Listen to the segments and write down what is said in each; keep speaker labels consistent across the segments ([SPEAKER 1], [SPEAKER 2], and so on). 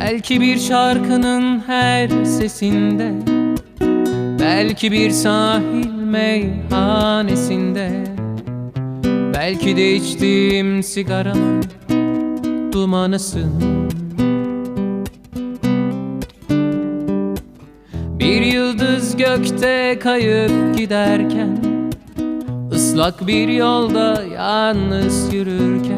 [SPEAKER 1] Belki bir şarkının her sesinde Belki bir sahil meyhanesinde Belki de içtiğim sigaranın dumanısın. Bir yıldız gökte kayıp giderken ıslak bir yolda yalnız yürürken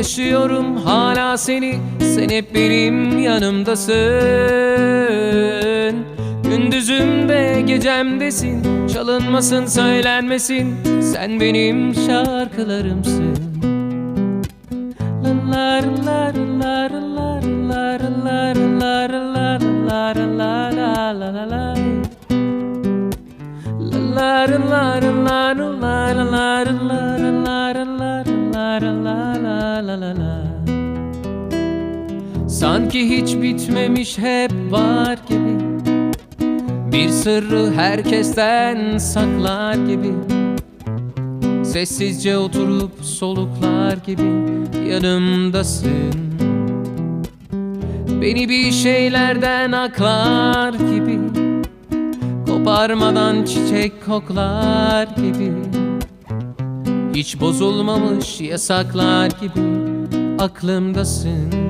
[SPEAKER 1] Yaşıyorum hala seni Sen hep benim yanımdasın Gündüzümde gecemdesin Çalınmasın söylenmesin Sen benim şarkılarımsın Lar lar lar lar lar lar lar lar lar lar la la la la La la Sanki hiç bitmemiş hep var gibi. Bir sırrı herkesten saklar gibi. Sessizce oturup soluklar gibi yanımdasın. Beni bir şeylerden aklar gibi. Koparmadan çiçek koklar gibi. Hiç bozulmamış yasaklar gibi aklımdasın